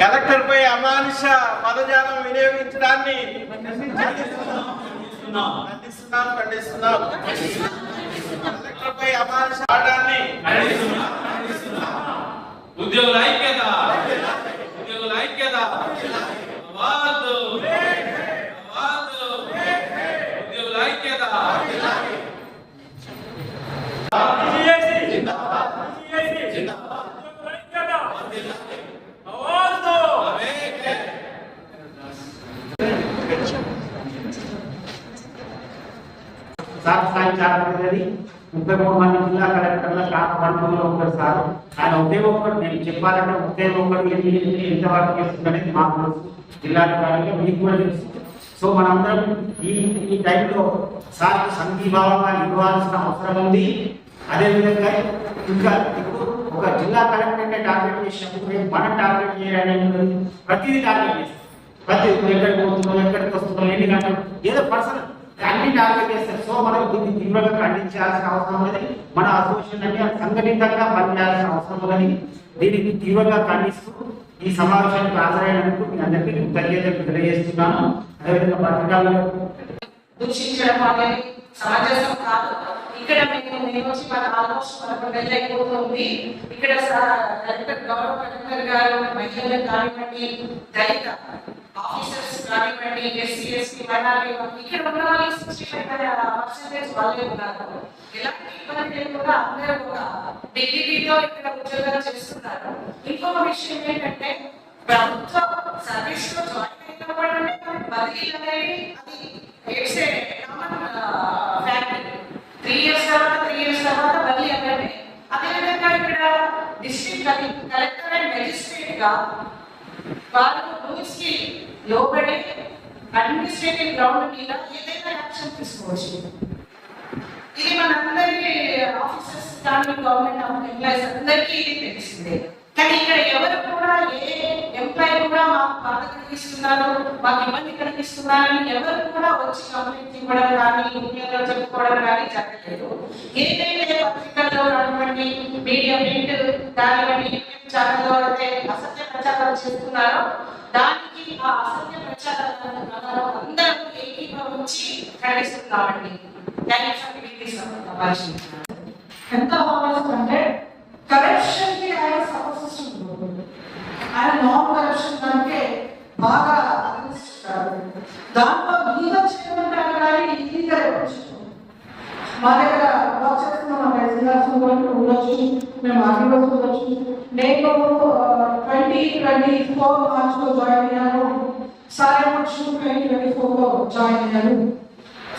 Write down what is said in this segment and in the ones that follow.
కలెక్టర్పై అమానుష పదజాలం వినియోగించడాన్ని ఖండిస్తున్నాం. ఖండిస్తున్నాం కలెక్టర్ పై అమానుష ఆడాన్ని ఉద్యోగుల ఐక్యత. ఉద్యోగుల ఐక్యత. అవార్డు. ఉద్యోగుల ఐక్యత సార్ స్థాయి చాలా పెద్దది ముప్పై మూడు మంది జిల్లా కలెక్టర్ల స్టాఫ్ కంట్రోల్లో ఉంటారు సార్. ఆయన ఒకే ఒక్కరు నేను చెప్పాలంటే ఒకే ఒక్కరు ఎన్ని ఎన్ని ఎంతవరకు చేస్తుందనేది మాకు తెలుసు. జిల్లాధికారులుగా మీకు కూడా తెలుసు. సో మనందరం ఈ ఈ టైంలో సార్ సంఘీభావంగా ఇవ్వాల్సిన అవసరం ఉంది. అదేవిధంగా ఇంకా ఇప్పుడు ఒక జిల్లా కలెక్టర్ని టార్గెట్ చేసినప్పుడు రేపు మనం టార్గెట్ చేయాలని ప్రతిదీ టార్గెట్ చేస్తాం. ప్రతి ఎక్కడికి పోతున్నాం ఎక్కడికి వస్తున్నాం ఎన్ని గంటలు ఏదో పర్సనల్ అన్ని టార్గెట్ చేస్తారు సో మనం దీన్ని తీవ్రంగా ఖండించాల్సిన అవసరం ఉన్నది. మన అసోసియేషన్ అంటే సంఘటితంగా పనిచేయాల్సిన అవసరం ఉన్నది. దీనిని తీవ్రంగా ఖండిస్తూ ఈ సమావేశానికి హాజరైనందుకు మీ అందరికీ కృతజ్ఞతలు తెలియజేస్తున్నాను. అదేవిధంగా పత్రికల్లో దూషించడం అనేది సమంజసం కాదు. ఇక్కడ మేము నేను వచ్చి మన ఆల్మోస్ట్ పదకొండు నెలలు అయిపోతుంది. ఇక్కడ సా- గౌరవ కలెక్టర్ గారు మహిళలు కానివ్వండి దళిత ఆఫీసర్స్ కానివ్వండి ఎస్సీ ఎస్టీ ఇక్కడ ఉన్న వాళ్ళు సిక్స్టీ ఫైవ్ పర్సెంటేజ్ వాళ్ళే ఉన్నారు. ఎలాంటి ఇబ్బంది లేకుండా అందరూ కూడా డిగ్రీతో ఇక్కడ ఉద్యోగాలు చేస్తున్నారు. ఇంకొక విషయం ఏంటంటే ప్రభుత్వ సర్వీస్లో జాయిన్ అయినప్పుడు బదిలీలు అనేది అది it's common fact three years తర్వాత త్రీ ఇయర్స్ తర్వాత బదిలీ అనేది అదేవిధంగా ఇక్కడ డిస్ట్రిక్ట్ కలెక్టర్ అండ్ మెజిస్ట్రేట్గా వారు రూల్స్కి అడ్మినిస్ట్రేటివ్ గ్రౌండ్ మీద ఏదైనా యాక్షన్ తీసుకోవచ్చు. ఇది మనందరికీ ఆఫీసర్స్ కానీ గవర్నమెంట్ ఆఫ్ ఎంప్లాయీస్ అందరికీ ఇది తెలిసిందే. కానీ ఇక్కడ ఎవరు కూడా ఏ ఎంప్లాయీ కూడా మాకు బాధ కలిగిస్తున్నారు మాకు ఇబ్బంది కలిగిస్తున్నారని ఎవరు కూడా వచ్చి కంప్లైంట్ ఇవ్వడం కానీ యూనియన్లో చెప్పుకోవడం కానీ జరగలేదు. ఏదైతే పత్రికల్లో కానివ్వండి మీడియా ప్రింట్ కానివ్వండి యూట్యూబ్ ఛానల్లో అయితే అసలు ప్రచారం చెబుతున్నారో దానికి ఆ అసత్య ప్రచారాలను అందరూ ఏకీభవించి ఖండిస్తున్నామండి థ్యాంక్ ఎంత హానెస్ట్ అంటే కరప్షన్కి ఆయన సమస్య ఆయన నాన్ కరప్షన్ దానికే బాగా అందిస్తారు దాంట్లో లీగల్ చేయమంటారు కానీ ఇల్లీగల్ మా దగ్గర వర్క్ చేస్తున్నాం మా రెసిడెన్స్ ఉండొచ్చు మేము ఆర్గ్యుమెంట్స్ ఉండొచ్చు. నేను ట్వంటీ ట్వంటీ ఫోర్ మార్చ్లో జాయిన్ అయ్యాను సార్ ఏమో జూన్ ట్వంటీ ట్వంటీ ఫోర్లో జాయిన్ అయ్యాను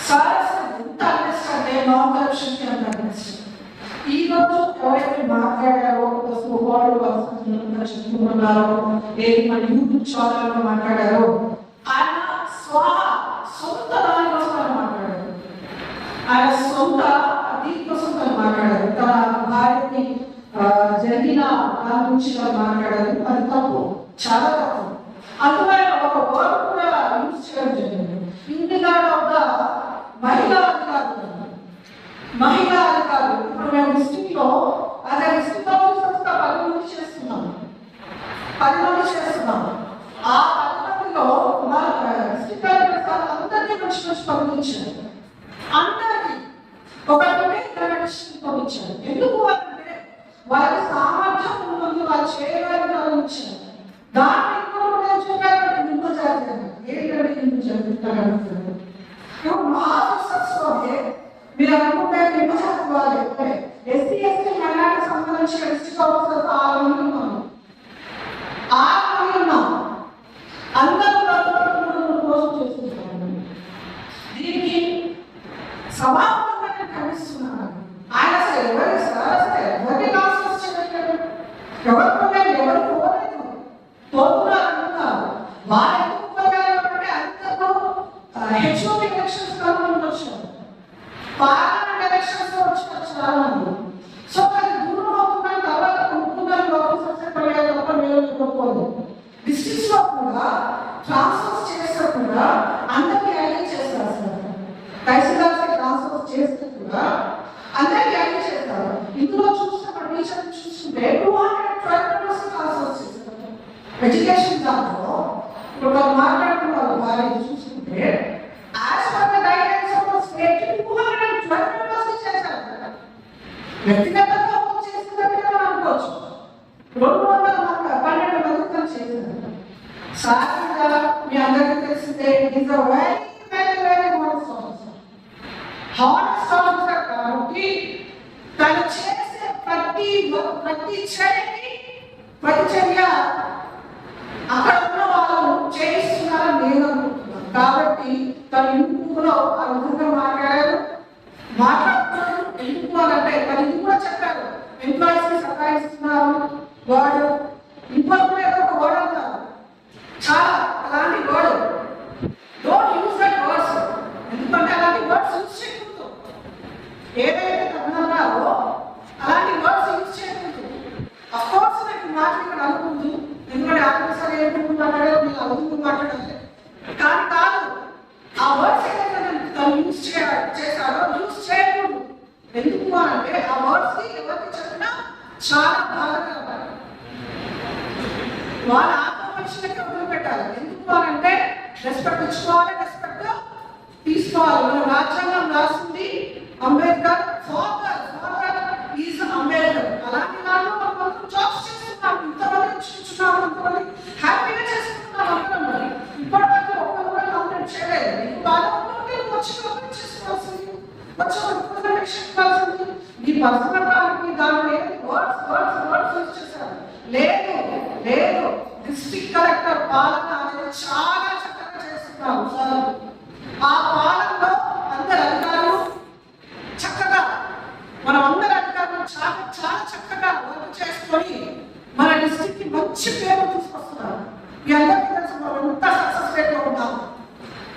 సార్ అసలు ఎంత అనిపిస్తుంది అంటే నాన్ కరప్షన్కి అంత అనిపిస్తుంది ఈ రోజు ఎవరైతే మాట్లాడారో అసలు వాళ్ళు అసలు చెప్పుకున్నారో ఏది మన యూట్యూబ్ ఛానల్లో మాట్లాడారో ఆయన స్వ సొంత దాని కోసం ఆయన మాట్లాడారు ఆయన సొంత దీనికోసం తను మాట్లాడారు తన భార్యని ఆ, జరిగిన దాని గురించి మాట్లాడారు అది తప్పు. చాలా తప్పు. అందువల్ల ఒక వర్డ్ కూడా యూజ్ చేయడం జరిగింది ఇంటిగాడ ఒక మహిళా అధికారులు మహిళా అధికారులు ఇప్పుడు మేము డిస్టిక్లో యాజ్ డిస్టిక్ డిస్ట్రిక్ట్ ఆఫీసర్స్గా పది మంది చేస్తున్నాం. పది మంది చేస్తున్నాం. ఆ పది మందిలో మా డిస్టిక్ అధికారులు అందరినీ మంచి మంచి పనులు ఇచ్చారు అందరికీ ఒకరితోనే ఇంటర్నెషన్ పంపించారు ఎందుకు అంటే వాళ్ళకి సామర్థ్యం ఉంటుంది వాళ్ళు చేయగలిగిన ఇచ్చారు దాన్ని ఇంకొకటి నేను చెప్పాను ఇంకో జాగ్రత్త ఏంటంటే ఇంకో జాగ్రత్త ఇప్పుడు మీరు అనుకుంటే నిమ్మ ఎస్సీ ఎస్టీ మైనార్టీ సంబంధించిన డిస్ట్రిక్ట్ ఆఫీసర్స్ ఆరు మంది ఉన్నాము ఆరు మంది అందరూ దీనికి సమాపంగా ఖండిస్తున్నాను ఆయన అసలు ఎవరు సార్ అసలు ఎవరిని కాన్సెస్ చేయట్లేదు ఎవరు కొన్నారు ఎవరు పోలేదు పోతున్నారు అంటున్నారు వారు ఎందుకు పోయారు అంటే అందరూ హెచ్ఓపి ఎలక్షన్స్ కావాలని వచ్చారు పార్లమెంట్ ఎలక్షన్స్లో వచ్చిన చాలా మంది సో అది దూరం అవుతుందని తర్వాత కొనుక్కున్నారు ఆఫీసర్స్ ఎక్కడ తప్ప మేము ఇవ్వకపోదు డిస్ట్రిక్ట్స్లో కూడా ట్రాన్స్ఫర్స్ చేస్తే కూడా అందరికీ ఐడీ చేస్తారు సార్ తహసీల్దార్స్ ట్రాన్స్ఫర్ చేస్తే కూడా అందరికీ ఐడీ చేస్తారు ఇందులో చూస్తే మన టీచర్ చూస్తుంటే two hundred twelve members transfer చేస్తారు ఎడ్యుకేషన్ దాంట్లో ఇప్పుడు వాళ్ళు మాట్లాడుతున్న వాళ్ళు భార్య చూస్తుంటే as per the guidance of state two hundred and twelve members చేశారు వ్యక్తిగతంగా ఒక చేసినట్టుగా మనం అనుకోవచ్చు రెండు వందల మంది పన్నెండు మందితో సాధారణంగా మీ అందరికీ తెలిసిందే is a very very very honest officer honest officer కాబట్టి తను చేసే ప్రతి ప్రతి చర్యకి అక్కడ ఉన్న వాళ్ళు చేయిస్తున్నారని నేను అనుకుంటున్నాను కాబట్టి తన ఇంట్లో ఆ విధంగా మాట్లాడారు. మాట్లాడుతున్నారు ఎందుకు అని అంటే తను ఇది కూడా చెప్పారు. ఎంప్లాయీస్ని సతాయిస్తున్నారు వాడు ఇంట్లో కూడా ఏదో ఒక వర్డ్ అంటారు. చాలా అలాంటి word don't use that words ఎందుకంటే అలాంటి వర్డ్స్ యూస్ చేయకూడదు. ఏదైతే తగ్గుతున్నారో అలాంటి వర్డ్స్ యూజ్ చేయకూడదు. అఫ్కోర్స్ నాకు మాట ఇక్కడ అనుకుంది. ఎందుకంటే ఆఫీసర్ ఏ ముందు మాట్లాడారో మీరు అనుకుంటూ మాట్లాడాలి కానీ కాదు ఆ వర్డ్స్ ఏదైతే తను- తను చేశారో యూజ్ చేయాలి ఎందుకు అంటే ఆ వర్డ్స్ ఎవరికి చెప్పినా చాలా బాధకరం వాళ్ళ ఆత్మహత్యలకి వదిలిపెట్టాలి ఎందుకు అంటే రెస్పెక్ట్ ఇచ్చుకోవాలి రెస్పెక్ట్ తీసుకోవాలి. మన రాజ్యాంగం రాసింది Ambedkar. Father father is Ambedkar. అలాంటి దాంట్లో మనం అందరం జాబ్స్ చేస్తున్నాం ఇంతమంది చూస్తున్నాం ఇంతమంది హ్యాపీగా చేసుకుంటున్నాం అందరం మరి ఇప్పటివరకు ఒక్కరు కూడా కంప్లైంట్ చేయలేదు నీకు బాధ ఉంటే నువ్వు వచ్చి కంప్లైంట్ చేసుకోవాల్సింది వచ్చి రిప్రజెంటేషన్ ఇవ్వాల్సింది నీ పర్సనల్ దానికి దాంట్లో ఏది వర్డ్స్ వర్డ్స్ వర్డ్స్ యూజ్ చేశారు లేదు లేదు డిస్ట్రిక్ట్ కలెక్టర్ పాలన అనేది చాలా చక్కగా చేస్తున్నారు సార్ ఆ పాలనలో అందరు అధికారులు చక్కగా మనం అందరి అధికారులు చాలా చాలా చక్కగా వర్క్ చేసుకొని మన డిస్టిక్కి మంచి పేరు తీసుకొస్తున్నారు. మీ అందరికీ తెలుసు మనం ఎంత సక్సెస్ రేట్లో ఉన్నాం.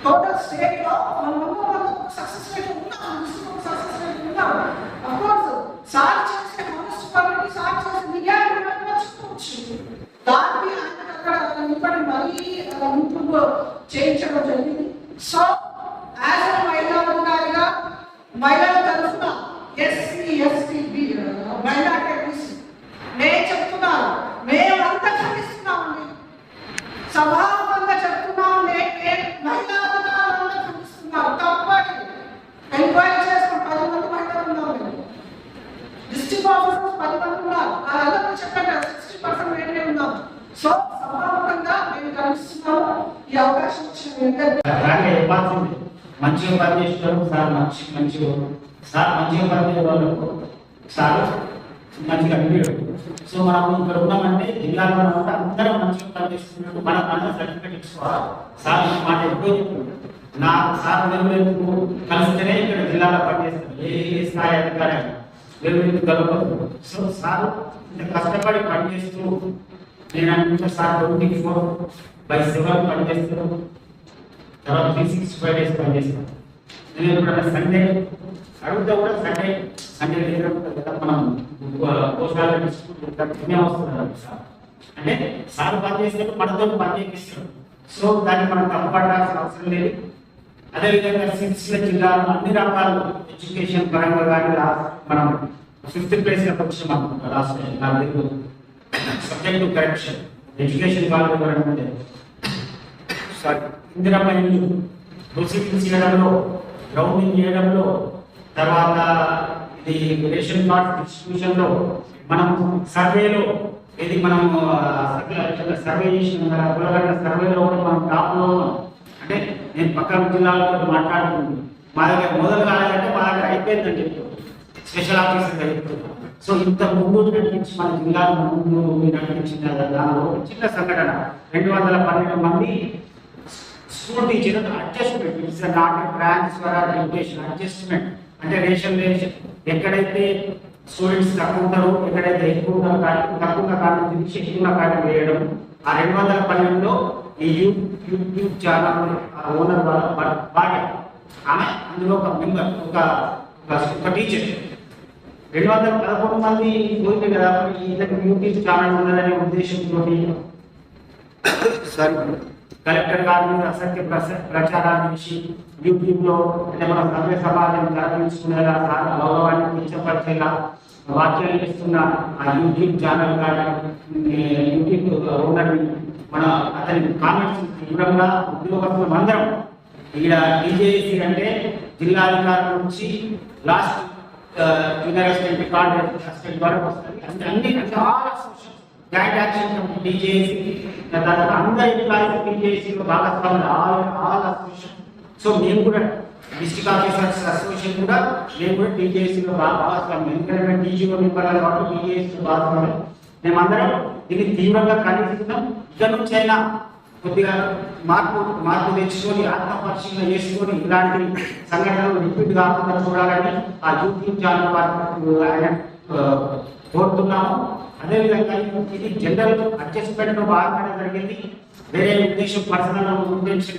టోటల్ స్టేట్లో మనం అందరం ఒక సక్సెస్ రేట్ ఉన్నాం డిస్ట్రిక్ట్ ఒక సక్సెస్ రేట్ ఉన్నాం అఫ్ కోర్స్ సార్ చేసే మున్సిపాలిటీ సార్ చేసే నిజాన్ని మనం మర్చిపోవచ్చు దానికి ఆయన అక్కడ నింపడి మరీ ఇంప్రూవ్ చేయించడం జరిగింది సో యాజ్ అ మహిళా అధికారిగా మహిళల తరఫున ఎస్సీ ఎస్టీ మహిళా కేబీసీ నేను చెప్తున్నాను మేమంతా ఖండిస్తున్నామండి సభాముఖంగా చెప్తున్నాం నేను మహిళా అధికారులంతా ఖండిస్తున్నాం తప్పని ఎంక్వైరీ చేసుకుని పది మంది మహిళలు ఉన్నాం మేము డిస్ట్రిక్ట్ ఆఫీసర్స్ పది మంది ఉన్నారు వాళ్ళందరూ చెప్పండి సిక్స్టీ పర్సెంట్ మేమే ఉన్నాం సో సభాముఖంగా మేము ఖండిస్తున్నాము ఈ అవకాశం ఇచ్చిన మీ అందరికీ అలాగే ఇవ్వాల్సింది మంచిగా పనిచేసేవాళ్ళు సార్ మంచి మంచిగా సార్ మంచిగా పనిచేసే వాళ్ళకు సార్ మంచిగా అనిపించడు సో మనం ఇక్కడ ఉన్నామంటే జిల్లాలో ఉన్నామంటే అందరం మంచిగా పనిచేస్తున్నట్టు మనం అందరం సర్టిఫికేట్ ఇచ్చుకోవాలి సార్ మాట ఎక్కువ చెప్తుంది నా సార్ వేరు కలిస్తేనే ఇక్కడ జిల్లాలో పనిచేస్తారు ఏ స్థాయి అధికారి అయినా. వేరు సో సార్ ఇంత కష్టపడి పనిచేస్తూ నేను అనుకుంటే sir twenty four by seven పనిచేస్తారు తర్వాత త్రీ సిక్స్టీ ఫైవ్ డేస్ పనిచేస్తాను నేను ఎప్పుడన్నా సండే అడుగుతా కూడా సండే సండే దగ్గర కదా మనం పోషకాలు తినే వస్తున్నారు సార్. అంటే సార్ పని చేస్తే మనతో పని చేపిస్తాడు సో దాన్ని మనం తప్పపడాల్సిన అవసరం లేదు. అదేవిధంగా సిక్స్ జిల్లాలో అన్ని రకాల ఎడ్యుకేషన్ పరంగా కానీ మనం ఫిఫ్త్ ప్లేస్లో వచ్చాం అనుకుంటా లాస్ట్ సబ్జెక్ట్ కరెక్షన్ ఎడ్యుకేషన్ వాళ్ళు ఎవరంటే ఇందిరమ్మ ఇల్లు. ప్రొసీడింగ్ చేయడంలో గ్రౌండింగ్ చేయడంలో తర్వాత ఇది రేషన్ కార్డ్ డిస్ట్రిబ్యూషన్లో మనం సర్వేలో ఇది మనం సర్వే చేసిన కులగడ్డ సర్వేలో కూడా మనం టాప్లో అంటే నేను పక్కన జిల్లాలతో మాట్లాడుతుంది మా దగ్గర మొదలు కాలేదంటే మా దగ్గర అయిపోయిందని చెప్తాను స్పెషల్ ఆఫీసర్ చెప్తున్నాను సో ఇంత ముందు నడిపించి మన జిల్లా ముందు నడిపించిన దానిలో చిన్న సంఘటన. రెండు వందల పన్నెండు మంది school teacher adjustment it's not transfer or education adjustment. అంటే రేషన్ రేషన్. ఎక్కడైతే స్టూడెంట్స్ తక్కువ ఉంటారో ఎక్కడైతే ఎక్కువ ఉన్నారో కానీ తక్కువ కారణం తీసి ఎక్కువ కారణం వేయడం. ఆ రెండు వందల పన్నెండులో ఈ యూట్యూబ్ ఛానల్ ఓనర్ వాళ్ళ భా- ఆమె అందులో ఒక మెంబర్ ఒక- ఒక టీచర్. రెండు వందల పదకొండు మంది పోయింది కదా మరి ఇతనికి యూట్యూబ్ ఛానల్ ఉన్నదనే ఉద్దేశంతో సారీ కలెక్టర్ గారి మీద అసత్య ప్రచారాన్ని యూట్యూబ్లో అంటే మన సభ్య సమాజం సార్ గౌరవాన్ని కించపరిచేలా వ్యాఖ్యలు చేస్తున్న ఆ యూట్యూబ్ ఛానల్ కానీ యూట్యూబ్ ఓనర్ మన అతని కామెంట్స్ తీవ్రంగా ఉద్యోగస్తులం అందరం ఇక్కడ టీజేసీ అంటే జిల్లా అధికారుల నుంచి last junior assistant contract assistant వరకు వస్తుంది అంటే అన్ని చాలా జాయింట్ యాక్షన్ కమిటీ టీజేసీ తర్వాత అందరి ఎంప్లాయీస్ టీజేసీలో భాగస్వాములు ఆల్ ఆల్ అసోసియేషన్ సో మేము కూడా డిస్ట్రిక్ట్ ఆఫీసర్స్ అసోసియేషన్ కూడా మేము కూడా టీజేసీలో బాగా భాగస్వామ్యం ఎందుకంటే మేము టీజీఓ నింపాలి కాబట్టి టీజేసీలో భాగస్వామ్యం మేమందరం దీన్ని తీవ్రంగా ఖండిస్తున్నాం ఇక నుంచి అయినా కొద్దిగా మార్పు మార్పు తెచ్చుకొని ఆత్మపరిశీలన చేసుకొని ఇలాంటి సంఘటనలు రిపీట్ కాకుండా చూడాలని ఆ యూట్యూబ్ ఛానల్ ఆయన కోరుతున్నాము. అదేవిధంగా ఇది జనరల్ అడ్జస్ట్మెంట్ భాగంగానే జరిగింది. వేరే ఉద్దేశం పర్సనల్ ఉద్దేశం